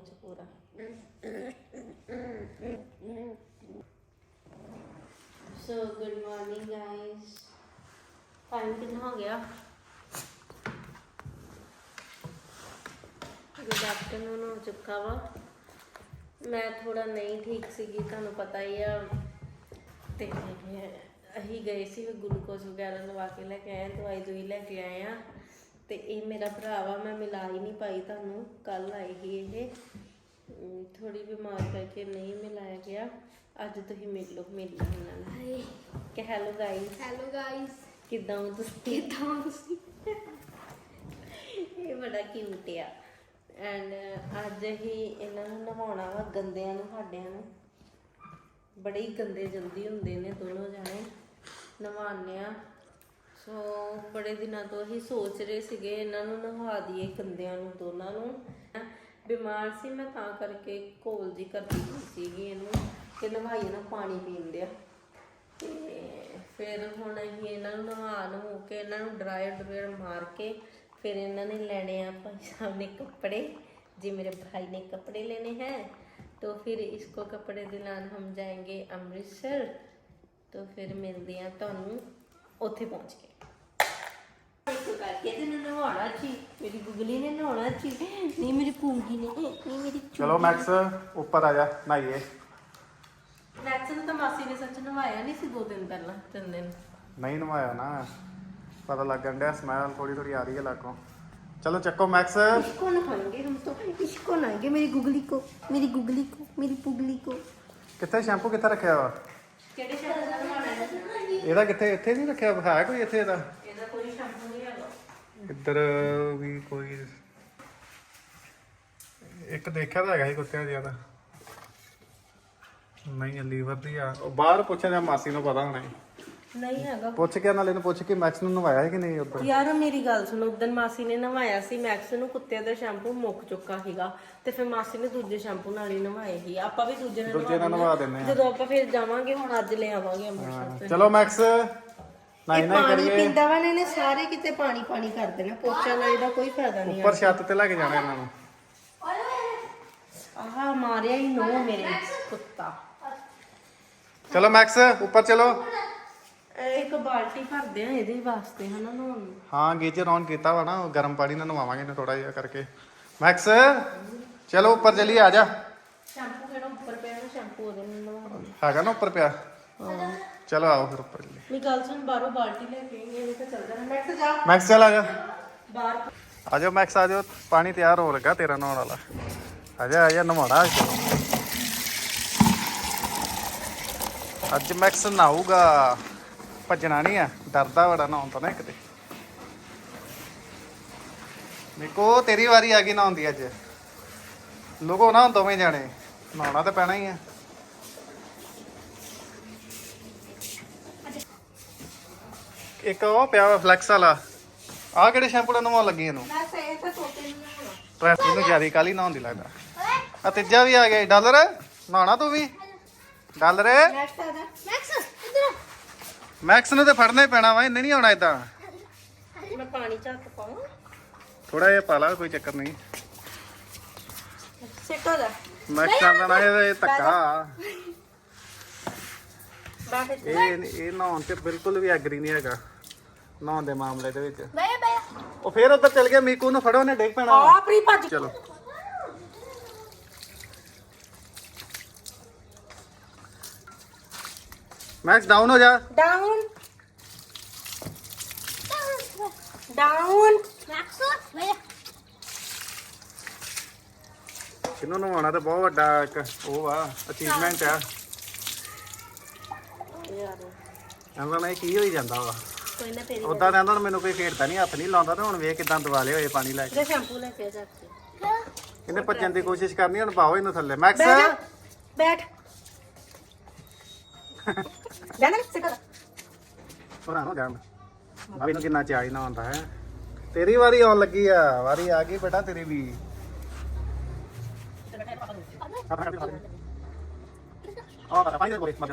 ਚ ਪੂਰਾ। So good morning guys time ਕਿੰਨਾ ਹੋ ਗਿਆ? ਗੁੱਡ ਆਫਟਰਨੂਨ ਹੋ ਚੁੱਕਾ ਵਾ। ਮੈਂ ਥੋੜਾ ਨਹੀਂ ਠੀਕ ਸੀਗੀ, ਤੁਹਾਨੂੰ ਪਤਾ ਹੀ ਆ। ਤੇ ਅਸੀਂ ਗਏ ਸੀ ਗਲੂਕੋਜ਼ ਵਗੈਰਾ ਲਵਾ ਕੇ ਲੈ ਕੇ ਆਏ ਦਵਾਈ ਦੂਈ ਲੈ ਕੇ ਆਏ ਆ। ਤੇ ਇਹ ਮੇਰਾ ਭਰਾ ਵਾ, ਮੈਂ ਮਿਲਾ ਹੀ ਨਹੀਂ ਪਾਈ ਤੁਹਾਨੂੰ। ਕੱਲ ਆਏਗੀ ਇਹ। ਥੋੜੀ ਬਿਮਾਰ ਕਰਕੇ ਨਹੀਂ ਮਿਲਾਇਆ ਗਿਆ। ਅੱਜ ਤੁਸੀਂ ਮਿਲ ਲਓ ਮਿਲ ਲਓ ਇਹਨਾਂ ਨਾਲ ਕਿ ਹੈਲੋ ਗਾਇਸ ਹੈਲੋ ਗਾਇਸ ਕਿਦਾਂ ਹੋ ਤੁਸੀਂ? ਕਿਦਾਂ ਹੋ ਤੁਸੀਂ? ਇਹ ਬੜਾ ਕਿਊਟ ਆ। ਐਂਡ ਅੱਜ ਹੀ ਇਹਨਾਂ ਨੂੰ ਨਵਾਉਣਾ ਵਾ ਗੰਦਿਆਂ ਨੂੰ ਸਾਡਿਆਂ ਨੂੰ। ਬੜੇ ਹੀ ਗੰਦੇ ਜਲਦੀ ਹੁੰਦੇ ਨੇ ਦੋਨੋਂ ਜਾਣੇ। ਨਵਾਉਂਦੇ ਆ। ਸੋ ਬੜੇ ਦਿਨਾਂ ਤੋਂ ਹੀ ਸੋਚ ਰਹੇ ਸੀਗੇ ਇਹਨਾਂ ਨੂੰ ਨਵਾ ਦਈਏ ਗੰਦਿਆਂ ਨੂੰ ਦੋਨਾਂ ਨੂੰ। ਬਿਮਾਰ ਸੀ ਮੈਂ ਤਾਂ ਕਰਕੇ ਕੋਲ ਜੀ ਕਰਦੀ ਪਈ ਸੀਗੀ ਇਹਨੂੰ ਕਿ ਨਵਾਈਏ ਨਾ ਪਾਣੀ ਪੀਣ ਦਿਆ ਤੇ ਫਿਰ ਹੁਣ ਅਸੀਂ ਇਹਨਾਂ ਨੂੰ ਨਹਾ ਨੂੰ ਕੇ ਇਹਨਾਂ ਨੂੰ ਡਰਾਇਰ ਡਰਾਇਰ ਮਾਰ ਕੇ ਫਿਰ ਇਹਨਾਂ ਨੇ ਲੈਣੇ ਆ ਭਾਈ ਸਾਹਿਬ ਨੇ ਕੱਪੜੇ जी मेरे भाई ने कपड़े लेने हैं तो फिर इसको कपड़े दिलान हम जाएंगे अमृतसर तो फिर मिलते हैं ਤੁਹਾਨੂੰ ਉੱਥੇ ਪਹੁੰਚ ਕੇ ਇੱਕ ਕਰਕੇ ਤੇ ਨਹਾਉਣਾ ਸੀ ਮੇਰੀ ਗੁਗਲੀ ਨੇ ਨਹਾਉਣਾ ਸੀ ਨਹੀਂ ਮੇਰੀ ਪੂੰਗੀ ਨੇ ਨਹੀਂ ਮੇਰੀ ਚਲੋ ਮੈਕਸ ਉੱਪਰ ਆ ਜਾ ਨਹਾਈਏ ਮੈਕਸ ਨੂੰ ਤਾਂ ਮਾਸੀ ਨੇ ਸੱਚ ਨਵਾਇਆ ਨਹੀਂ ਸੀ ਦੋ ਦਿਨ ਪਹਿਲਾਂ ਤਿੰਨ ਦਿਨ ਨਹੀਂ ਨਵਾਇਆ ਨਾ ਪਤਾ ਲੱਗਣ ਡਿਆ ਸਮੈਲ ਥੋੜੀ ਥੋੜੀ ਆ ਰਹੀ ਹੈ ਲਾਗੋਂ ਚਲੋ ਚੱਕੋ ਮੈਕਸ इसको नहाएंगे हम तो इसको नहाएंगे मेरी गुगली को मेरी गुगली को मेरी पुगली को ਕਿੱਥੇ ਸ਼ੈਂਪੂ ਕਿੱਥੇ ਰੱਖਿਆ ਵਾ ਕਿਹੜੇ ਸ਼ਹਿਰ ਦਾ ਨਹਾਉਣਾ ਹੈ ਇਹਦਾ ਕਿੱਥੇ ਇੱਥੇ ਨਹੀਂ ਰੱਖਿਆ ਹੈ ਕੋਈ ਇੱਥੇ ਇਹਦਾ ਇੱਧਰ ਵੀ ਕੋਈ ਇੱਕ ਦੇਖਿਆ ਤਾਂ ਹੈਗਾ ਸੀ ਕੁੱਤਿਆਂ ਜਿਹਾ ਦਾ ਨਹੀਂ ਲੀਵਰ ਦੀ ਆ। ਉਹ ਬਾਹਰ ਪੁੱਛਿਆ ਜਾਂ ਮਾਸੀ ਨੂੰ ਪਤਾ ਹੋਣਾ ਸੀ। ਨਹੀਂ ਹੈਗਾ। ਪੁੱਛ ਕੇ ਨਾਲੇ ਨੂੰ ਪੁੱਛ ਕੇ ਮੈਕਸ ਨੂੰ ਨਵਾਇਆ ਹੈ ਕਿ ਨਹੀਂ ਉੱਧਰ? ਯਾਰ ਮੇਰੀ ਗੱਲ ਸੁਣੋ ਉਦੋਂ ਮਾਸੀ ਨੇ ਨਵਾਇਆ ਸੀ ਮੈਕਸ ਨੂੰ ਕੁੱਤੇ ਦਾ ਸ਼ੈਂਪੂ ਮੁੱਕ ਚੁੱਕਾ ਸੀਗਾ। ਤੇ ਫਿਰ ਮਾਸੀ ਨੇ ਦੂਜੇ ਸ਼ੈਂਪੂ ਨਾਲ ਹੀ ਨਵਾਏ ਸੀ। ਆਪਾਂ ਵੀ ਦੂਜੇ ਨਾਲ ਦੂਜੇ ਨਾਲ ਨਵਾ ਦਿੰਨੇ ਆ। ਜਦੋਂ ਆਪਾਂ ਫਿਰ ਜਾਵਾਂਗੇ ਹੁਣ ਅੱਜ ਲੈ ਆਵਾਂਗੇ ਅੰਮ੍ਰਿਤਸਰ ਹਾਂ, ਚਲੋ ਮੈਕਸ। ਨਹੀਂ ਨਹੀਂ ਪਾਣੀ ਕਰੀਏ। ਪੀਂਦਾ ਵਾ ਨੇ ਸਾਰੇ ਕਿਤੇ ਪਾਣੀ ਪਾਣੀ ਕਰ ਦੇਣਾ। ਪੋਚਾ ਲਾਏ ਦਾ ਕੋਈ ਫਾਇਦਾ ਨਹੀਂ ਉੱਪਰ ਛੱਤ ਤੇ ਲੈ ਕੇ ਜਾਣਾ ਇਹਨਾਂ ਨੂੰ। ਆਹ ਮਾਰਿਆ ਹੀ ਨੋ ਮੇਰੇ ਕੁੱਤਾ। ਚਲੋ ਮੈਕਸ ਉੱਪਰ ਚਲੋ। ਇਹ ਇੱਕ ਬਾਲਟੀ ਭਰਦੇ ਆ ਇਹਦੇ ਵਾਸਤੇ ਹਨਾ ਨਹਾਉਣ ਨੂੰ। ਹਾਂ ਗੀਜ਼ਰ ਔਨ ਕੀਤਾ ਵਾ ਨਾ ਉਹ ਗਰਮ ਪਾਣੀ ਨਾਲ ਨਵਾਵਾਂਗੇ ਇਹਨੂੰ ਥੋੜਾ ਜਿਹਾ ਕਰਕੇ। ਮੈਕਸ ਚਲੋ ਉੱਪਰ ਚਲੀਏ ਆ ਜਾ। ਸ਼ੈਂਪੂ ਕਿਹੜਾ ਉੱਪਰ ਪਿਆ ਨਾ ਸ਼ੈਂਪੂ ਉਹਦੇ ਨਾਲ ਹੈਗਾ ਨਾ ਉੱਪਰ ਪਿਆ? ਚਲੋ ਆਓ ਫਿਰ ਉੱਪਰ ਚਲੀਏ। ਮੇਰੀ ਗੱਲ ਸੁਣ ਬਾਹਰੋਂ ਬਾਲਟੀ ਲੈ ਕੇ ਆਏਂਗੇ ਇਹ ਤਾਂ ਚੱਲ ਜਾਣਾ ਮੈਕਸ ਜਾ। ਮੈਕਸ ਚੱਲ ਆ ਜਾ। ਬਾਹਰ। ਆ ਜਾਓ ਮੈਕਸ ਆ ਜਾਓ। ਪਾਣੀ ਤਿਆਰ ਹੋ ਲੱਗਾ ਤੇਰਾ ਨਹਾਉਣ ਵਾਲਾ। ਆ ਜਾ ਆ ਜਾ ਨਹਾਉਣਾ ਅੱਜ। ਅੱਜ ਮੈਕਸ ਨਹਾਊਗਾ। ਭੱਜਣਾ ਨਹੀਂ ਆ। ਡਰਦਾ ਬੜਾ ਨਹਾਉਣ ਤੋਂ ਨਾ ਇੱਕ ਤੇ। ਨਿਕੋ ਤੇਰੀ ਵਾਰੀ ਆ ਗਈ ਨਹਾਉਣ ਦੀ ਅੱਜ। ਲੋਕੋ ਨਾ ਦੋਵੇਂ ਜਾਣੇ। ਨਹਾਉਣਾ ਤਾਂ ਪੈਣਾ ਹੀ ਆ। ਇੱਕ ਉਹ ਪਿਆ ਫਲੈਕਸ ਵਾਲਾ। ਆ ਕਿਹੜੇ ਸ਼ੈਂਪੂ ਨਾਲ ਨਵਾਉਣ ਲੱਗੀ ਇਹਨੂੰ? ਮੈਂ ਸੇ ਤਾਂ ਨੂੰ ਟ੍ਰੈਫਿਕ ਨੂੰ ਜ਼ਿਆਦਾ ਕਾਲੀ ਨਹਾਉਣ ਦੀ ਲੱਗਦਾ। ਆ ਤੀਜਾ ਵੀ ਆ ਗਿਆ। ਡਾਲਰ? ਨਹਾਉਣਾ ਤੂੰ ਵੀ? ਡਾਲਰ? ਮੈਕਸ ਇਧਰ ਮੈਕਸ ਨੂੰ ਤੇ ਫੜਨਾ ਹੀ ਪੈਣਾ ਵਾ ਇਹਨੇ ਨਹੀਂ ਆਉਣਾ ਇਦਾਂ ਮੈਂ ਪਾਣੀ ਝੱਟ ਪਾਵਾਂ ਥੋੜਾ ਜਿਹਾ ਪਾ ਲਾ ਕੋਈ ਚੱਕਰ ਨਹੀਂ। ਸਿੱਟ ਜਾ ਮੈਕਸ ਆਂਦਾ ਨਾ ਇਹ ਇਹ ਧੱਕਾ। ਇਹ ਇਹ ਨਹਾਉਣ ਤੇ ਬਿਲਕੁਲ ਵੀ ਐਗਰੀ ਨਹੀਂ ਹੈਗਾ। ਨਹਾਉਣ ਦੇ ਮਾਮਲੇ ਦੇ ਵਿੱਚ। ਬੈ ਬੈ ਉਹ ਫੇਰ ਉੱਧਰ ਚੱਲ ਗਿਆ ਮੀਕੂ ਨੂੰ ਫੜੋ ਨੇ ਡਿੱਗ ਪੈਣਾ ਆ। ਆਪਣੀ ਭੱਜ ਚਲੋ। ਮੈਕਸ ਡਾਊਨ ਹੋ ਜਾ। ਡਾਊਨ ਡਾਊਨ ਮੈਕਸ ਬੈ ਇਹਨੂੰ ਨਵਾਉਣਾ ਤਾਂ ਬਹੁਤ ਵੱਡਾ ਇੱਕ ਉਹ ਆ ਅਚੀਵਮੈਂਟ ਆ। ਯਾਰ। ਕਹਿੰਦਾ ਨਹੀਂ ਕੀ ਹੋਈ ਜਾਂਦਾ ਵਾ? ਕੋਈ ਨਾ ਤੇਰੀ ਉਦਾਂ ਕਹਿੰਦਾ ਹੁਣ ਮੈਨੂੰ ਕੋਈ ਖੇਡਦਾ ਨਹੀਂ ਹੱਥ ਨਹੀਂ ਲਾਉਂਦਾ ਤੇ ਹੁਣ ਵੇਖ ਕਿਦਾਂ ਦਿਵਾਲੇ ਹੋਏ ਪਾਣੀ ਲੈ ਕੇ। ਜੇ ਸ਼ੈਂਪੂ ਲੈ ਕੇ ਜਾ ਕੇ। ਇਹਨੇ ਭੱਜਣ ਦੀ ਕੋਸ਼ਿਸ਼ ਕਰਨੀ ਹੁਣ ਪਾਓ ਇਹਨੂੰ ਥੱਲੇ। ਮੈਕਸ? ਬੈਠ ਜਾ, ਬੈਠ। ਜਾਣਾ ਜਾ ਹੋਰਾਂ ਨੂੰ ਜਾਣ ਆ ਵੀ ਨੂੰ ਕਿੰਨਾ ਚਾਹੀ ਨਾ ਹੁੰਦਾ ਹੈ। ਤੇਰੀ ਵਾਰੀ ਆਉਣ ਲੱਗੀ ਆ ਵਾਰੀ ਆ ਗਈ ਬੇਟਾ ਤੇਰੀ ਵੀ। ਆ ਪਾਣੀ ਦੇ ਕੋਲੇ ਮਰ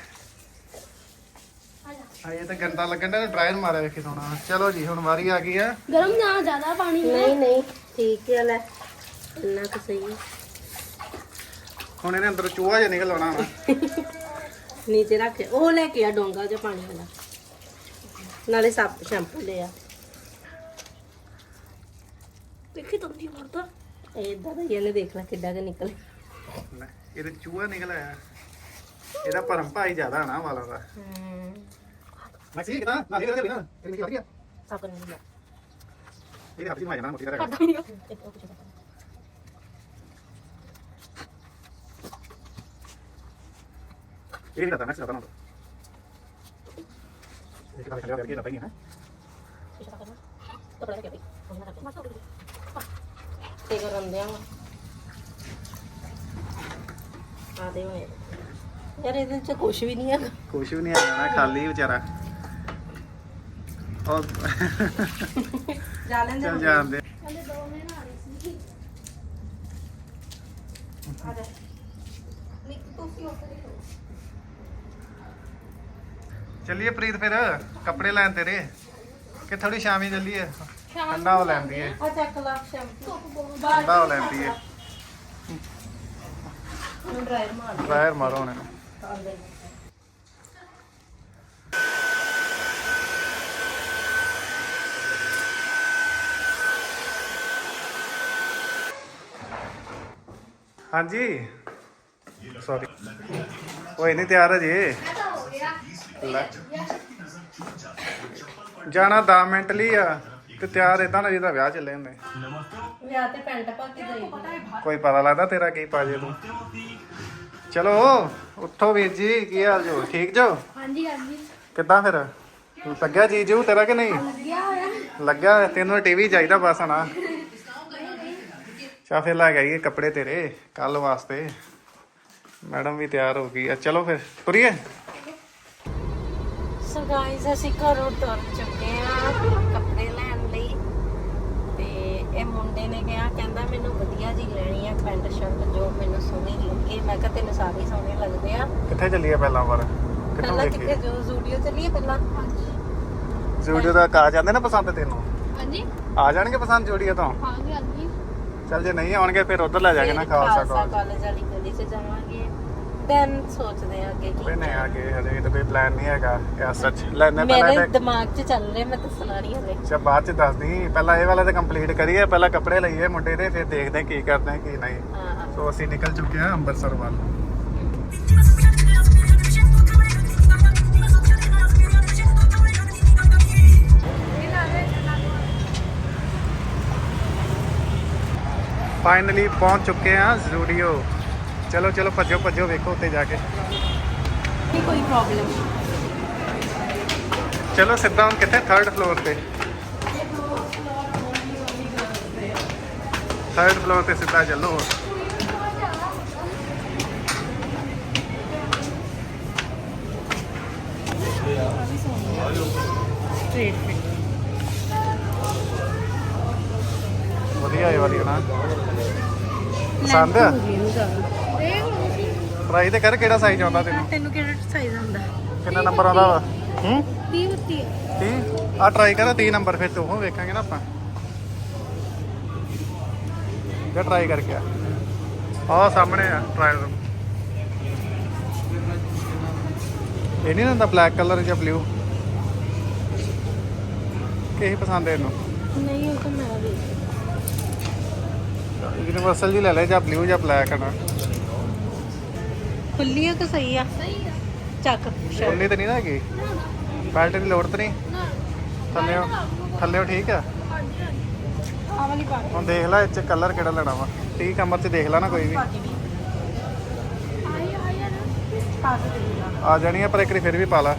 ਆ ਇਹ ਤਾਂ ਗੰਦਾ ਲੱਗਣ ਦਾ ਡਰਾਇਰ ਮਾਰਿਆ ਵੇਖੀ ਸੋਣਾ ਚਲੋ ਜੀ ਹੁਣ ਵਾਰੀ ਆ ਗਈ ਆ। ਗਰਮ ਨਾ ਜ਼ਿਆਦਾ ਪਾਣੀ ਨਹੀਂ ਨਹੀਂ ਠੀਕ ਹੈ ਲੈ। ਇੰਨਾ ਕੁ ਸਹੀ ਹੈ। ਹੁਣ ਇਹਨੇ ਅੰਦਰ ਚੂਹਾ ਜਿਹਾ ਨਿਕਲ ਆਉਣਾ ਵਾ। ਨੀਚੇ ਰੱਖ ਉਹ ਲੈ ਕੇ ਆ ਡੋਂਗਾ ਜਿਹਾ ਪਾਣੀ ਵਾਲਾ। ਨਾਲੇ ਸਭ ਸ਼ੈਂਪੂ ਲਿਆ ਦੇਖੀ ਤੁੰਦੀ ਮਰਦਾ। ਇਦਾਂ ਦਾ ਹੀ ਇਹਨੇ ਦੇਖ ਲੈ ਕਿੱਡਾ ਕਿ ਨਿਕਲੇ ਲੈ, ਇਹਦੇ ਚੂਹਾ ਨਿਕਲ ਆਇਆ। ਇਹਦਾ ਭਰਮ ਭਾਈ ਜ਼ਿਆਦਾ ਨਾ ਵਾਲਾ ਦਾ। ਹੂੰ। ਮੈਂ ਸੀ ਕਿਦਾਂ ਨਾ ਇਹ ਨਾ ਇਹ ਨਿਕਲ ਗਿਆ ਸਭ ਨਹੀਂ ਲਿਆ ਇਹਦੇ ਹੱਥ 'ਚ ਮਾਰ ਜਾਣਾ ਮੋਟੀ ਦਾ ਕਰਦਾ ਨਹੀਂ ਇਹ ਨਹੀਂ ਕਰਦਾ ਮੈਂ ਸਿਰਫ ਨਾ ਇਹ ਕਿਹੜਾ ਖੜਿਆ ਕਰਕੇ ਲੱਭੀ ਹੈ ਤੇ ਕਰਨ ਦਿਆਂ ਆ ਦੇ ਹੋਏ ਯਾਰ ਇਹਦੇ ਚ ਕੁਝ ਵੀ ਨਹੀਂ ਹੈਗਾ ਕੁਛ ਵੀ ਨਹੀਂ ਆ ਜਾਣਾ ਖਾਲੀ ਵਿਚਾਰਾ ਉਹ ਜਾ ਲੈਂਦੇ ਚੱਲ ਜਾਂਦੇ ਕਹਿੰਦੇ ਦੋ ਨੇ ਨਾ ਰਹੀ ਸੀ। ਆ ਜਾ। ਨਿੱਕ ਤੁਸੀਂ ਉੱਪਰ ਹੀ ਹੋ ਚੱਲੀਏ ਪ੍ਰੀਤ ਫਿਰ ਕੱਪੜੇ ਲੈਣ ਤੇਰੇ। ਕਿ ਥੋੜੀ ਸ਼ਾਮੀ ਚੱਲੀਏ? ਠੰਡਾ ਹੋ ਲੈਂਦੀ ਏ। ਆ ਚੱਕ ਲਾ ਸ਼ੈਂਪੂ ਠੰਡਾ ਹੋ ਲੈਂਦੀ ਏ। ਨੂੰ ਡਰਾਇਰ ਮਾਰ ਡਰਾਇਰ ਮਾਰੋ ਹੁਣ ਆ ਦੇ ਹਾਂਜੀ। ਸੌਰੀ ਓਏ ਨਹੀਂ ਤਿਆਰ ਅਜੇ ਲੈ। ਜਾਣਾ 10 ਮਿੰਟ ਲਈ ਆ ਤੇ ਤਿਆਰ ਇਦਾਂ ਨਾ ਜਿਹਦਾ ਵਿਆਹ ਚੱਲੇ ਹੁੰਦੇ। ਵਿਆਹ ਤੇ ਪੈਂਟ ਪਾ ਕੇ ਗਈ। ਕੋਈ ਪਤਾ ਲੱਗਦਾ ਤੇਰਾ ਕੀ ਪਾ ਜੇ ਤੂੰ। ਚਲੋ ਉੱਠੋ ਵੀਰ ਜੀ ਕੀ ਹਾਲ ਜੋ ਠੀਕ ਜੋ? ਹਾਂਜੀ ਹਾਂਜੀ। ਕਿੱਦਾਂ ਫਿਰ? ਲੱਗਿਆ ਜੀਜੂ ਤੇਰਾ ਕਿ ਨਹੀਂ? ਲੱਗਿਆ ਹੋਇਆ। ਲੱਗਿਆ ਤੈਨੂੰ ਟੀਵੀ ਚਾਹੀਦਾ ਬਸ ਨਾ ਚਾ ਫਿਰ ਲੈ ਗਈ ਕੱਪੜੇ ਤੇਰੇ ਕੱਲ ਵਾਸਤੇ। ਮੈਡਮ ਵੀ ਤਿਆਰ ਹੋ ਗਈ ਆ। ਚਲੋ ਫਿਰ ਤੁਰੀਏ? ਸੋ ਗਾਇਸ ਅਸੀਂ ਘਰੋਂ ਤੁਰ ਚੁੱਕੇ ਆ ਕੱਪੜੇ ਲੈਣ ਲਈ। ਤੇ ਇਹ ਮੁੰਡੇ ਨੇ ਕਿਹਾ ਕਹਿੰਦਾ ਮੈਨੂੰ ਵਧੀਆ ਜੀ ਲੈਣੀ ਆ ਪੈਂਟ ਸ਼ਰਟ ਜੋ ਮੈਨੂੰ ਸੋਹਣੀ ਲੱਗੇ। ਮੈਂ ਕਿਹਾ ਤੈਨੂੰ ਸਾਰੇ ਸੋਹਣੇ ਲੱਗਦੇ ਆ। ਕਿੱਥੇ ਚੱਲੀਏ ਪਹਿਲਾਂ ਵਾਰ ਕਿੱਥੋਂ ਪਹਿਲਾਂ ਕਿੱਥੇ ਦੇਖੀਏ ਜੋ ਜ਼ੂਡੀਓ ਚੱਲੀਏ ਪਹਿਲਾਂ? ਜੂਡੀਓ ਦਾ ਕਾ ਜਾਂਦੇ ਨਾ ਪਸੰਦ ਤੈਨੂੰ? ਹਾਂਜੀ। ਆ ਜਾਣਗੇ ਪਸੰਦ ਜੂਡੀਓ ਤੋਂ? ਹਾਂਜੀ ਹਾਂਜੀ ਚੱਲ ਜੇ ਨਹੀਂ ਆਉਣਗੇ ਫਿਰ ਉਧਰ ਲੈ ਜਾਗੇ ਨਾ ਖਾਲਸਾ ਕਾਲਜ ਕਾਲਜ ਵਾਲੀ ਗਲੀ 'ਚ ਜਾਵਾਂਗੇ। ਦੈਨ ਸੋਚਦੇ ਆ ਅੱਗੇ ਕੀ ਆ ਕੇ ਹਜੇ ਤਾਂ ਕੋਈ ਪਲਾਨ ਨਹੀਂ ਹੈਗਾ। ਇਹ ਸੱਚ ਲੈਣੇ ਪਹਿਲਾਂ ਮੇਰੇ ਤੇ ਦਿਮਾਗ 'ਚ ਚੱਲ ਰਿਹਾ ਮੈਂ ਦੱਸਣਾ ਨਹੀਂ ਹਲੇ ਅੱਛਾ ਬਾਅਦ ਚ ਦੱਸਦੀ। ਪਹਿਲਾਂ ਇਹ ਵਾਲਾ ਤੇ ਕੰਪਲੀਟ ਕਰੀਏ ਪਹਿਲਾਂ ਕੱਪੜੇ ਲਈਏ ਮੁੰਡੇ ਦੇ ਫਿਰ ਦੇਖਦੇ ਹਾਂ ਕੀ ਕਰਦੇ ਹਾਂ ਕੀ ਨਹੀਂ। ਹਾਂ ਸੋ ਅਸੀਂ ਨਿਕਲ ਚੁੱਕੇ ਹਾਂ ਅੰਮ੍ਰਿਤਸਰ ਵੱਲ। ਫਾਈਨਲੀ ਪਹੁੰਚ ਚੁੱਕੇ ਹਾਂ ਜ਼ੂਡੀਓ ਚਲੋ ਚਲੋ ਭੱਜੋ ਭੱਜੋ ਵੇਖੋ ਉੱਤੇ ਜਾ ਕੇ ਨਹੀਂ ਕੋਈ ਪ੍ਰੋਬਲਮ ਚਲੋ ਸਿੱਧਾ ਹੁਣ ਕਿੱਥੇ ਥਰਡ ਫਲੋਰ ਤੇ ਥਰਡ ਫਲੋਰ ਤੇ ਸਿੱਧਾ ਚੱਲੋ ਸਟ੍ਰੇਟ ਫਿਟ ਵਧੀਆ ਇਹ ਵਾਲੀ ਨਾ ਪਸੰਦ ਆ? ਟਰਾਈ ਤੇ ਕਰ ਕਿਹੜਾ ਸਾਈਜ਼ ਆਉਂਦਾ ਤੈਨੂੰ? ਤੈਨੂੰ ਕਿਹੜਾ ਸਾਈਜ਼ ਆਉਂਦਾ? ਕਿੰਨਾ ਨੰਬਰ ਆਉਂਦਾ ਵਾ? ਹੂੰ? 30 ਬੱਤੀ 30 ਆ ਟਰਾਈ ਕਰ 30 ਨੰਬਰ ਫਿਰ ਤੂੰ ਉਹ ਵੇਖਾਂਗੇ ਨਾ ਆਪਾਂ। ਇਹ ਟਰਾਈ ਕਰਕੇ ਆ। ਆਹ ਸਾਹਮਣੇ ਆ ਟਰਾਈ ਰੂਮ ਇਹ ਨਹੀਂ ਹੁੰਦਾ ਬਲੈਕ ਕਲਰ ਜਾਂ ਬਲੂ ਕਿਹੀ ਪਸੰਦ ਹੈ ਇਹਨੂੰ? ਨਹੀਂ ਉਹ ਤਾਂ ਮੈਂ ਵੀ ਯੂਨੀਵਰਸਲ ਜੀ ਲੈ ਲੈ ਜਾਂ ਬਲੂ ਜਾਂ ਬਲੈਕ ਨਾ। ਖੁੱਲੀ ਆ ਕਿ ਸਹੀ ਆ? ਸਹੀ ਆ। ਚੱਕ ਖੁੱਲੀ ਤਾਂ ਨਹੀਂ ਨਾ ਹੈਗੀ? ਬੈਲਟ ਦੀ ਲੋੜ ਤਾਂ ਨਹੀਂ? ਨਾ। ਥੱਲੇ ਥੱਲੇ ਠੀਕ ਆ? ਹਾਂਜੀ ਹਾਂਜੀ। ਆ ਵਾਲੀ ਪਾ ਹੁਣ ਦੇਖ ਲੈ ਇਹ ਚ ਕਲਰ ਕਿਹੜਾ ਲੈਣਾ ਵਾ? 30 ਕਮਰ ਚ ਦੇਖ ਲੈ ਨਾ ਕੋਈ ਵੀ। ਪਾ ਕੇ ਵੀ। ਆਈ ਆਈ ਆ ਨਾ। ਪਾ ਕੇ ਦੇਣਾ ਆ ਜਾਣੀ ਆ ਪਰ ਇੱਕ ਵਾਰੀ ਫਿਰ ਵੀ ਪਾ ਲਾ।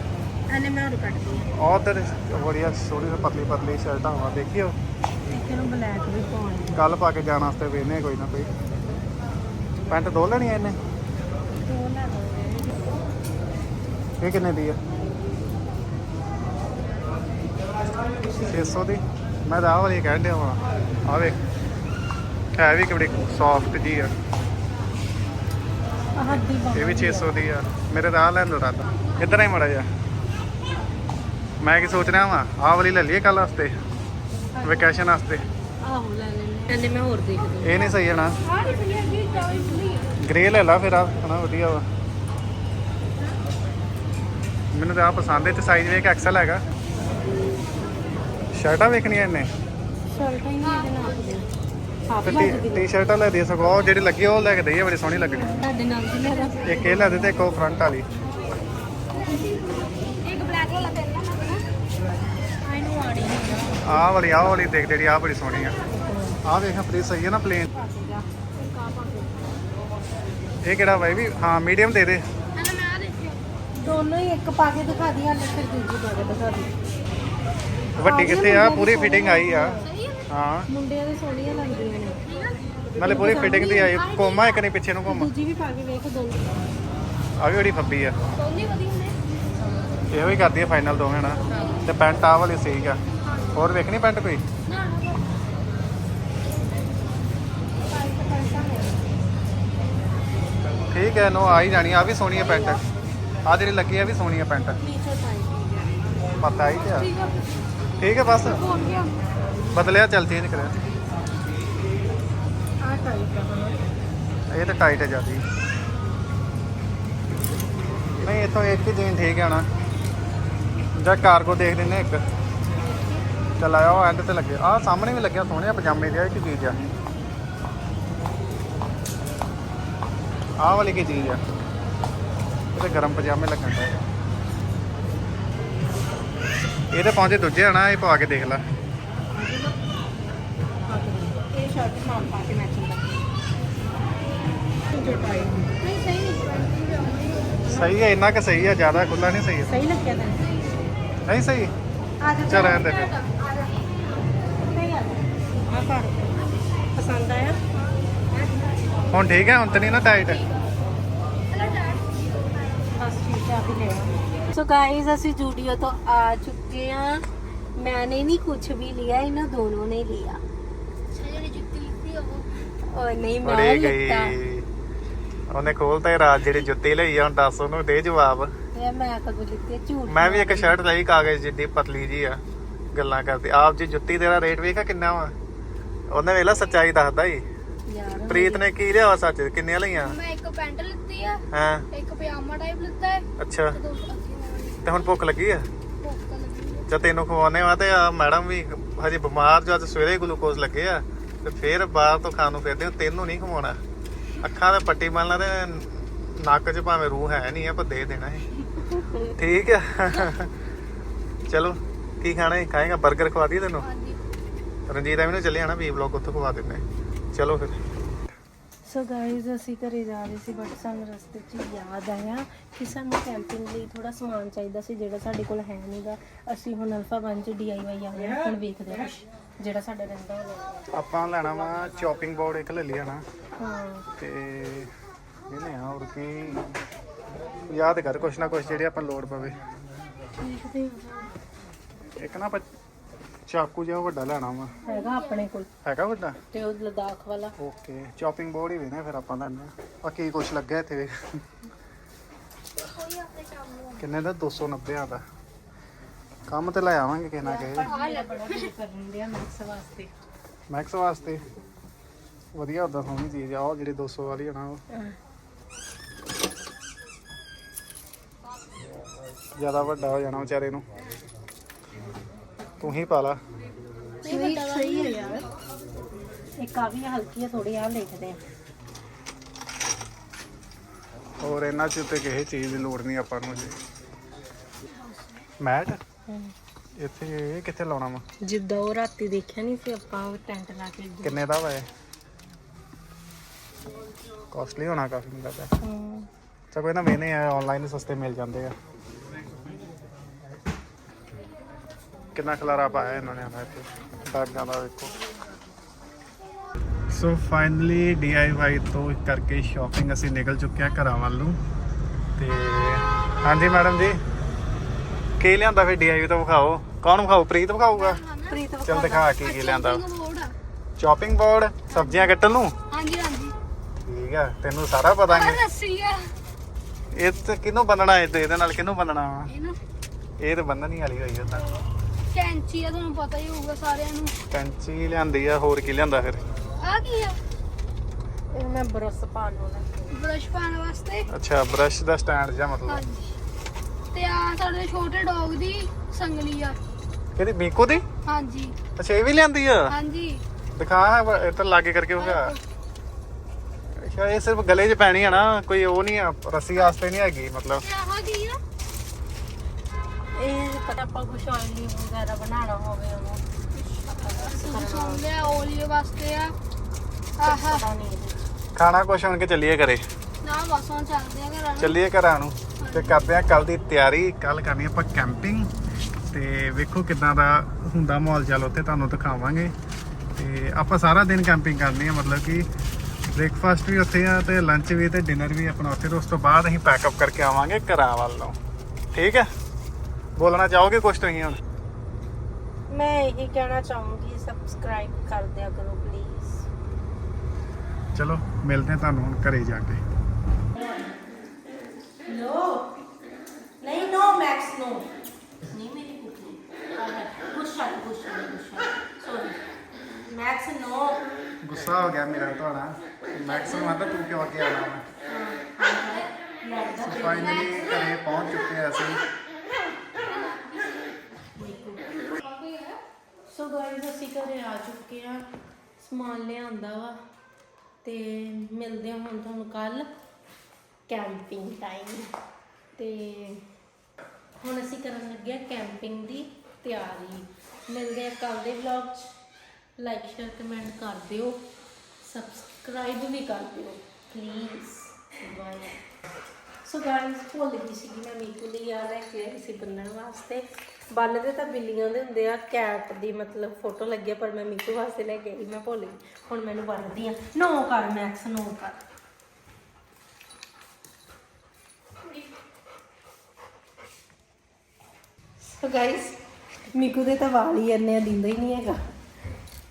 ਇਹਨੇ ਮੈਂ ਹੋਰ ਕੱਟਦੀ ਆ। ਉਹ ਉਧਰ ਬੜੀਆ ਸੋਹਣੀ ਪਤਲੀ ਪਤਲੀ ਸ਼ਰਟਾਂ ਵਾ ਦੇਖਿਓ। ਇੱਕ ਨੂੰ ਬਲੈਕ ਵੀ ਪਾਉਣੀ ਕੱਲ ਪਾ ਕੇ ਜਾਣ ਵਾਸਤੇ ਵੇਨੇ ਕੋਈ ਨਾ ਕੋਈ। ਪੈਂਟ ਦੋ ਲੈਣੀ ਆ ਇਹਨੇ? ਦੋ ਲੈ ਦੋ ਇਹ ਕਿੰਨੇ ਦੀ ਆ? 600 ਦੀ। ਮੈਂ ਤਾਂ ਆਹ ਵਾਲੀ ਕਹਿਣ ਡਿਆ ਵਾਂ। ਆ ਵੇਖ। ਹੈ ਵੀ ਕਿਬੜੀ ਸੌਫਟ ਜੀ ਆ। ਹੱਡੀ ਇਹ ਵੀ 600 ਦੀ ਆ। ਮੇਰੇ ਤਾਂ ਆ ਲੈਣ ਦਾ ਰਾਦਾ। ਇੱਧਰ ਹੀ ਮੜਾ ਜਾ ਮੈਂ ਕੀ ਸੋਚ ਰਿਹਾ ਵਾਂ? ਆਹ ਵਾਲੀ ਲੈ ਲਈਏ ਕੱਲ ਵਾਸਤੇ। ਵੈਕੇਸ਼ਨ ਵਾਸਤੇ? ਆਹੋ ਲੈ ਲੈਣੇ ਕਹਿੰਦੇ ਮੈਂ ਹੋਰ ਦੇਖਦੀ ਇਹ ਨਹੀਂ ਸਹੀ ਹੈ ਨਾ ਗ੍ਰੇ ਲੈ ਲਾ ਫਿਰ ਆ ਹਨਾ ਵਧੀਆ ਵਾ। ਮੈਨੂੰ ਤਾਂ ਆ ਪਸੰਦ ਹੈ ਤੇ ਸਾਈਜ਼ ਵੇਖ ਐਕਸਲ ਹੈਗਾ। ਸ਼ਰਟਾਂ ਵੇਖਣੀਆਂ ਇਹਨੇ? ਸ਼ਰਟਾਂ ਹੀ ਇਹਦੇ ਨਾਲ ਤੇ ਲੱਗ ਟੀ ਸ਼ਰਟਾਂ ਲੈ ਦੇ ਸਕੋ ਜਿਹੜੀ ਲੱਗੀ ਉਹ ਲੈ ਕੇ ਦਈਏ ਬੜੀ ਸੋਹਣੀ ਲੱਗਣੀ। ਤੁਹਾਡੇ ਨਾਲ ਦੀ ਮੇਰਾ ਇੱਕ ਇਹ ਲੈ ਦੇ ਤੇ ਇੱਕ ਉਹ ਫਰੰਟ ਵਾਲੀ ਇੱਕ ਬਲੈਕ ਵਾਲਾ ਪੈਨ ਲੈਣਾ ਆਈ ਨੂੰ ਆੜੀ ਨਹੀਂ ਆਹ ਵਾਲੀ ਆਹ ਵਾਲੀ ਦੇਖ ਜਿਹੜੀ ਆਹ ਬੜੀ ਸੋਹਣੀ ਆ। ਆਹ ਵੇਖ ਪ੍ਰੀ ਸਹੀ ਹੈ ਨਾ ਪਲੇਨ ਇਹ ਕਿਹੜਾ ਇਹ ਵੀ? ਹਾਂ ਮੀਡੀਅਮ ਦੇ ਦੇ। ਆ ਦੋਨੋਂ ਹੀ ਇੱਕ ਪਾ ਕੇ ਦਿਖਾ ਦੀ ਹਾਲੇ ਫਿਰ ਦੂਜੀ ਪਾ ਕੇ ਦਿਖਾ ਦੀ। ਵੱਡੀ ਕਿੱਥੇ ਆ? ਪੂਰੀ ਫਿਟਿੰਗ ਆਈ ਆ। ਹੈ। ਮੁੰਡਿਆਂ ਦੇ ਸੋਹਣੀਆਂ ਲੱਗਦੀਆਂ ਨੇ। ਨਾਲੇ ਪੂਰੀ ਫਿਟਿੰਗ ਦੀ ਆਈ ਕੋਮਾ ਇੱਕ ਨਹੀਂ ਪਿੱਛੇ ਨੂੰ ਘੁੰਮ। ਦੂਜੀ ਵੀ ਪਾ ਕੇ ਵੇਖ ਦੋਨੋਂ ਆ ਵੀ ਬੜੀ ਫੱਬੀ ਆ। ਦੋਨੇ ਵਧੀਆ ਨੇ। ਇਹੋ ਹੀ ਕਰਦੀ ਆ ਫਾਈਨਲ ਦੋਵੇਂ ਨਾ ਤੇ ਪੈਂਟ ਆਹ ਵਾਲੀ ਸਹੀ ਆ। ਹੋਰ ਵੇਖਣੀ ਪੈਂਟ ਕੋਈ? ਠੀਕ ਹੈ, ਨੋ, ਆ ਹੀ ਜਾਣੀ, ਆ ਵੀ ਸੋਹਣੀ ਆ ਪੈਂਟ। ਆ ਜਿਹੜੀ ਲੱਗੀ ਆ ਵੀ ਸੋਹਣੀ ਆ ਪੈਂਟ। ਪਤਾ ਹੀ ਤੇ ਠੀਕ ਹੈ ਬਸ। ਬਦਲਿਆ, ਚੱਲ ਚੇਂਜ ਕਰਿਆ। ਆ ਟਾਈਪ ਇਹ ਤਾਂ ਟਾਈਟ ਹੈ ਜਿਆਦੀ। ਨਹੀਂ, ਇਥੋਂ ਇੱਕ ਹੀ ਜੀਨ ਠੀਕ ਹੈ ਨਾ। ਜਾਂ ਕਾਰਗੋ ਦੇਖ ਲੈਨੇ ਇੱਕ। ਚੱਲ ਆਇਆ ਉਹ ਐਂਡ ਤੇ ਲੱਗੇ। ਆ ਸਾਹਮਣੇ ਵੀ ਲੱਗਿਆ ਸੋਹਣੇ ਪਜਾਮੇ ਦੀ ਆ ਇੱਕ ਚੀਜ਼ ਆ। ਆਹ ਵਾਲੀ ਕੀ ਚੀਜ਼ ਆ? ਇਹਦੇ ਗਰਮ ਪਜਾਮੇ ਲੱਗਣ ਦਾ ਇਹਦੇ ਪਹੁੰਚੇ ਦੂਜੇ ਆਣਾ ਇਹ ਪਵਾ ਕੇ ਦੇਖ ਲੈ। ਇਹ ਸ਼ਰਟ ਨਾਲ ਪਾ ਕੇ ਮੈਚਿੰਗ ਨੀਚੇ ਪਾਈ ਨਹੀਂ ਸਹੀ ਹੈ ਇੰਨਾ ਕਿ ਸਹੀ ਹੈ ਜ਼ਿਆਦਾ ਖੁੱਲਾ ਨਹੀਂ ਸਹੀ। ਹੈ ਸਹੀ ਲੱਗਿਆ ਤੈਨੂੰ? ਨਹੀਂ ਸਹੀ। ਆ ਜਾ ਚੱਲ ਰਹਿਣ ਦੇ ਫਿਰ। ਪਸੰਦ ਆਇਆ? ਹੁਣ ਠੀਕ ਹੈ ਹੁਣ ਤਾਂ ਨਹੀਂ ਨਾ ਟਾਈਟ ਹੈ ਸੋ ਗਾਇਸ ਅਸੀਂ ਜੂਡੀਓ ਤੋਂ ਆ ਚੁੱਕੇ ਆ ਮੈਨੇ ਨਹੀਂ ਕੁਝ ਵੀ ਲਿਆ ਇਹਨਾਂ ਦੋਨੋਂ ਨੇ ਲਿਆ। ਮੈਂ ਉਹਨੇ ਖੋਲਤਾ ਹੀ ਰਾਤ ਜਿਹੜੀ ਜੁੱਤੀ ਲਈ ਆ ਹੁਣ ਦੱਸ ਉਹਨੂੰ ਦੇ ਜਵਾਬ। ਮੈਂ ਵੀ ਇੱਕ ਸ਼ਰਟ ਲਈ ਕਾਗਜ਼ ਜਿੱਡੀ ਪਤਲੀ ਜੀ ਆ ਗੱਲਾਂ ਕਰਦੇ। ਆਪ ਜੀ ਜੁੱਤੀ ਤੇਰਾ ਰੇਟ ਵੇਖਾ ਕਿੰਨਾ ਵਾ? ਉਹਨੇ ਵੇਲਾ ਸੱਚਾਈ ਦੱਸਦਾ ਈ। ਪ੍ਰੀਤ ਨੇ ਕੀ ਲਿਆ ਸੱਚ? ਕਿੰਨੀਆਂ ਲਈਆਂ? ਮੈਂ ਇੱਕ ਪੈਂਟ ਲਿੱਤੀ ਆ ਹਾਂ? ਇੱਕ ਪਜਾਮਾ ਟਾਈਪ ਲਿੱਤਾ ਹੈ ਅੱਛਾ। ਤੇ ਹੁਣ ਭੁੱਖ ਲੱਗੀ ਆ? ਭੁੱਖ ਤੈਨੂੰ ਖਵਾਉਣੇ ਵਾ ਤੇ ਆ ਮੈਡਮ ਵੀ ਹਜੇ ਬਿਮਾਰ ਜੋ ਅੱਜ ਸਵੇਰੇ ਗਲੂਕੋਜ਼ ਲੱਗੇ ਆ ਤੇ ਫੇਰ ਬਾਹਰ ਤੋਂ ਖਾਣ ਨੂੰ ਫਿਰਦੇ ਤੈਨੂੰ ਨਹੀਂ ਖਵਾਉਣਾ। ਅੱਖਾਂ ਦਾ ਪੱਟੀ ਬੰਨਣਾ ਤੇ ਨੱਕ 'ਚ ਭਾਵੇਂ ਰੂਹ ਹੈ ਨਹੀਂ ਆ ਪਰ ਦੇ ਦੇਣਾ ਹੈ ਠੀਕ ਆ। ਚਲੋ ਕੀ ਖਾਣਾ ਹੈ ਖਾਏਗਾ? 버ਗਰ ਖਵਾ ਦਈਏ ਤੈਨੂੰ? ਰਣਜੀਤ ਐਵੇਂ ਨੂੰ ਚੱਲੇ ਆਣਾ ਵੀ ਬਲੌਗ ਉੱਥੋਂ ਖਵਾ ਦਿੰਦੇ। ਚਲੋ ਫਿਰ। ਸੋ ਗਾਇਜ਼ ਅਸੀਂ ਘਰੇ ਜਾ ਰਹੇ ਸੀ ਬਟ ਸਾਨੂੰ ਰਸਤੇ 'ਚ ਯਾਦ ਆਇਆ ਕਿ ਸਾਨੂੰ ਕੈਂਪਿੰਗ ਲਈ ਥੋੜਾ ਸਮਾਨ ਚਾਹੀਦਾ ਸੀ ਜਿਹੜਾ ਸਾਡੇ ਕੋਲ ਹੈ ਨਹੀਂਗਾ ਅਸੀਂ ਹੁਣ ਅਲਫਾ ਵਨ 'ਚ ਡੀਆਈਵਾਈ ਆਏ ਹਾਂ ਹੁਣ ਵੇਖਦੇ ਹਾਂ ਕੁਛ ਜਿਹੜਾ ਸਾਡੇ ਰਹਿੰਦਾ ਹੋਵੇ। ਆਪਾਂ ਲੈਣਾ ਵਾ ਚੌਪਿੰਗ ਬੋਰਡ ਇੱਕ ਲੈ ਲਿਆ ਨਾ ਹਾਂ। ਤੇ ਇਹਨੇ ਆ ਹੋਰ ਕੀ। ਯਾਦ ਕਰ ਕੁਛ ਨਾ ਕੁਛ ਜਿਹੜੇ ਆਪਾਂ ਲੋੜ ਪਵੇ। ਦੇਖਦੇ ਹਾਂ। ਇੱਕ ਨਾ ਆਪਾਂ ਚਾਕੂ ਜਿਹਾ ਵੱਡਾ ਲੈਣਾ ਵਾ। ਹੈਗਾ ਆਪਣੇ ਕੋਲ। ਹੈਗਾ ਵੱਡਾ? ਤੇ ਉਹ ਲਦਾਖ ਵਾਲਾ। ਓਕੇ ਚੌਪਿੰਗ ਬੋਰਡ ਹੀ ਵੇਨੇ ਫਿਰ ਆਪਾਂ ਲੈਣੇ ਆ। ਕੀ ਕੁਛ ਲੱਗਾ ਇੱਥੇ ਵੇਖ। ਕਿੰਨੇ ਦਾ? 290 ਆ ਦਾ। ਕੰਮ ਤੇ ਲੈ ਆਵਾਂਗੇ ਕਿਸੇ ਨਾ ਕਿਸੇ। ਲੈ ਬੜਾ ਦਿਲ ਕਰਨ ਡਿਆ ਮੈਕਸ ਵਾਸਤੇ। ਮੈਕਸ ਵਾਸਤੇ। ਵਧੀਆ ਹੁੰਦਾ ਸੋਹਣੀ ਚੀਜ਼ ਆ ਉਹ ਜਿਹੜੀ 200 ਵਾਲੀ ਆ ਨਾ ਉਹ। ਜ਼ਿਆਦਾ ਵੱਡਾ ਹੋ ਜਾਣਾ ਵਿਚਾਰੇ ਨੂੰ। ਤੂੰ ਹੀ ਪਾ ਲਾ। ਸਹੀ ਸਹੀ ਹੈ ਯਾਰ। ਇੱਕ ਆ ਵੀ ਹਲਕੀ ਹੈ ਥੋੜੀ ਆ ਲਿਖਦੇ ਆ ਹੋਰ ਇਹਨਾਂ ਚ ਤੇ ਕਿਸੇ ਚੀਜ਼ ਦੀ ਲੋੜ ਨਹੀਂ ਆਪਾਂ ਨੂੰ ਜੀ। ਮੈਟ? ਇੱਥੇ ਇਹ ਕਿੱਥੇ ਲਾਉਣਾ ਵਾ? ਜਿੱਦਾਂ ਉਹ ਰਾਤੀ ਦੇਖਿਆ ਨਹੀਂ ਸੀ ਆਪਾਂ ਉਹ ਟੈਂਟ ਲਾ ਕੇ ਕਿੰਨੇ ਦਾ ਵਾ ਇਹ? ਕਾਸਟਲੀ ਹੋਣਾ ਕਾਫੀ ਮੈਨੂੰ ਲੱਗਦਾ ਹਾਂ ਚਾ ਕੋਈ ਨਾ ਵੇਨੇ ਆ ਆਨਲਾਈਨ ਸਸਤੇ ਮਿਲ ਜਾਂਦੇ ਆ। ਕਿੰਨਾ ਖਲਾਰਾ ਪਾਇਆ ਇਹਨਾਂ ਨੇ ਆਣਾ ਇੱਥੇ? ਬੈਗਾਂ ਦਾ ਵੇਖੋ ਸੋ ਫਾਈਨਲੀ DIY ਤੋਂ ਕਰਕੇ ਸ਼ਾਪਿੰਗ ਅਸੀਂ ਨਿਕਲ ਚੁੱਕੇ ਆ ਘਰਾਂ ਵੱਲ ਨੂੰ। ਤੇ ਹਾਂਜੀ ਮੈਡਮ ਜੀ ਕੀ ਲਿਆਂਦਾ ਫਿਰ ਡੀਆਈ ਤਾਂ ਵਿਖਾਓ? ਕੌਣ ਵਿਖਾਓ ਪ੍ਰੀਤ ਵਿਖਾਊਗਾ? ਪ੍ਰੀਤ ਚੱਲ ਦਿਖਾ ਕੀ ਕੀ ਲਿਆਂਦਾ। ਚੌਪਿੰਗ ਬੋਰਡ ਸਬਜ਼ੀਆਂ ਕੱਟਣ ਨੂੰ? ਹਾਂਜੀ ਹਾਂਜੀ। ਠੀਕ ਆ ਤੈਨੂੰ ਸਾਰਾ ਪਤਾ ਆ। ਇਹ ਤੇ ਕਿਹਨੂੰ ਬੰਨਣਾ ਤੇ ਇਹਦੇ ਨਾਲ ਕਿਹਨੂੰ ਬੰਨਣਾ ਵਾ? ਇਹ ਤਾਂ ਬੰਨਣ ਹੀ ਵਾਲੀ ਹੋਈ ਉਦਾਂ ਕੈਂਚੀ ਆ ਤੁਹਾਨੂੰ ਪਤਾ ਹੀ ਹੋਊਗਾ ਸਾਰਿਆਂ ਨੂੰ। ਕੈਂਚੀ ਲਿਆਂਦੀ ਆ ਹੋਰ ਕੀ ਲਿਆਂਦਾ ਫਿਰ? ਆ ਕੀ ਆ? ਇਹ ਮੈਂ ਬਰਸ ਪਾ ਲੂਣਾ ਬ੍ਰਸ਼ ਪਾਉਣ ਵਾਸਤੇ? ਅੱਛਾ ਬ੍ਰਸ਼ ਦਾ ਸਟੈਂਡ ਜਾਂ ਮਤਲਬ। ਹਾਂਜੀ। ਤੇ ਆ ਸਾਡੇ ਛੋਟੇ ਡੌਗ ਦੀ ਸੰਗਲੀ ਆ। ਕਿਹਦੀ ਮੀਕੂ ਦੀ? ਹਾਂਜੀ। ਅੱਛਾ ਇਹ ਵੀ ਲਿਆਂਦੀ ਆ? ਹਾਂਜੀ। ਦਿਖਾ ਇਹ ਤਾਂ ਲਾਗੇ ਕਰਕੇ ਹੋਗਾ ਅੱਛਾ ਇਹ ਸਿਰਫ ਗਲੇ 'ਚ ਪੈਣੀ ਆ ਨਾ ਕੋਈ ਉਹ ਨਹੀਂ ਆ ਰੱਸੀ ਵਾਸਤੇ ਨਹੀਂ ਹੈਗੀ ਮਤਲਬ। ਤੇ ਆਹ ਕੀ ਇਹ ਪਤਾ ਆਪਾਂ ਕੁਝ ਆਇਲੀ ਵਗੈਰਾ ਬਣਾਉਣਾ ਹੋਵੇ ਉਹਨੂੰ। ਸੌਂਦੇ ਆ ਓਲੀਏ ਵਾਸਤੇ ਆ। ਆਹਾ। ਪਤਾ ਨਹੀਂ ਖਾਣਾ ਕੁਛ ਹੁਣ ਕੇ ਚੱਲੀਏ ਕਰੇ ਨਾ ਬਸ ਹੁਣ ਚੱਲਦੇ ਆ ਘਰਾਂ ਨੂੰ। ਚੱਲੀਏ ਘਰਾਂ ਨੂੰ। ਤੇ ਕਰਦੇ ਆ ਕੱਲ ਦੀ ਤਿਆਰੀ। ਕੱਲ ਕਰਨੀ ਆਪਾਂ ਕੈਂਪਿੰਗ ਤੇ ਵੇਖੋ ਕਿਦਾਂ ਦਾ ਹੁੰਦਾ ਮਾਹੌਲ ਚੱਲ ਉੱਥੇ ਤੁਹਾਨੂੰ ਦਿਖਾਵਾਂਗੇ। ਤੇ ਆਪਾਂ ਸਾਰਾ ਦਿਨ ਕੈਂਪਿੰਗ ਕਰਨੀ ਆ ਮਤਲਬ ਕਿ ਬ੍ਰੇਕਫਾਸਟ ਵੀ ਉੱਥੇ ਆ ਤੇ ਲੰਚ ਵੀ ਤੇ ਡਿਨਰ ਵੀ ਆਪਣਾ ਉੱਥੇ। ਤੇ ਉਸ ਤੋਂ ਬਾਅਦ ਅਸੀਂ ਪੈਕਅਪ ਕਰਕੇ ਆਵਾਂਗੇ ਘਰਾਂ ਵੱਲ। ਠੀਕ ਹੈ? ਬੋਲਣਾ ਚਾਹੋਗੇ ਕੁਝ ਤੁਸੀਂ ਹੁਣ? ਮੈਂ ਇਹੀ ਕਹਿਣਾ ਚਾਹੂੰਗੀ ਸਬਸਕ੍ਰਾਈਬ ਕਰ ਦਿਆ ਕਰੋ ਪਲੀਜ਼ ਚਲੋ ਮਿਲਦੇ ਆ ਤੁਹਾਨੂੰ ਹੁਣ ਘਰੇ ਜਾ ਕੇ। ਨੋ। ਨਹੀਂ ਨੋ ਮੈਕਸ ਨੋ। ਨਹੀਂ ਮੇਰੀ ਕੁੱਤੀ ਗੁੱਸਾ ਗੁੱਸਾ ਗੁੱਸਾ। Sorry Max no. ਗੁੱਸਾ ਹੋ ਗਿਆ ਮੇਰਾ ਤੁਹਾਡਾ। ਮੈਕਸਿਮਮ ਆਂਦਾ ਤੂੰ ਕਿਉਂ ਅੱਗੇ ਆਣਾ ਲੱਗਦਾ ਫਾਈਨਲੀ ਘਰੇ ਪਹੁੰਚ ਚੁੱਕੇ ਅਸੀਂ ਸੋ ਗਾਇਸ ਅਸੀਂ ਘਰੇ ਆ ਚੁੱਕੇ ਆ ਸਮਾਨ ਲਿਆਂਦਾ ਵਾ ਤੇ ਮਿਲਦੇ ਹਾਂ ਹੁਣ ਤੁਹਾਨੂੰ ਕੱਲ ਕੈਂਪਿੰਗ ਟਾਈਮ ਤੇ ਹੁਣ ਅਸੀਂ ਕਰਨ ਲੱਗੇ ਆ ਕੈਂਪਿੰਗ ਦੀ ਤਿਆਰੀ। ਮਿਲਦੇ ਆ ਕੱਲ ਦੇ ਵਲੌਗ 'ਚ। ਲਾਈਕ ਸ਼ੇਅਰ ਕਮੈਂਟ ਕਰ ਦਿਓ। ਸਬਸਕ੍ਰਾਈਬ ਵੀ ਕਰ ਦਿਓ। ਪਲੀਜ਼ ਬਾਏ ਸੋ ਗਾਇਸ ਭੁੱਲ ਗਈ ਸੀ ਮੈਂ ਮੀਕੂ ਲਈ ਯਾਦ ਹੈ ਕਿ ਸੀ ਬੰਨਣ ਵਾਸਤੇ। ਬੰਨਦੇ ਤਾਂ ਬਿੱਲੀਆਂ ਦੇ ਹੁੰਦੇ ਆ ਕੈਟ ਦੀ ਮਤਲਬ ਫੋਟੋ ਲੱਗਿਆ ਪਰ ਮੈਂ ਮੀਕੂ ਵਾਸਤੇ ਲੈ ਕੇ ਆਈ, ਮੈਂ ਭੁੱਲ ਗਈ। ਹੁਣ ਮੈਨੂੰ ਬੰਨਦੀ ਆ। ਨੋ ਕਰ ਮੈਕਸ ਨੋ ਕਰ। ਸੋ ਗਾਇਸ ਮੀਕੂ ਦੇ ਤਾਂ ਵਾਲ ਹੀ ਇੰਨੇ ਦਿੰਦਾ ਹੀ ਨਹੀਂ ਹੈਗਾ।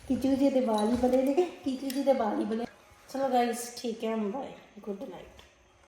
ਕਿਚੂ ਜੀ ਦੇ ਵਾਲ ਹੀ ਬਣੇ ਨੇ ਕਿਚੂ ਜੀ ਦੇ ਵਾਲ ਹੀ ਬਣੇ। ਚਲੋ ਗਾਇਸ ਠੀਕ ਹੈ ਬਾਏ ਗੁੱਡ ਨਾਈਟ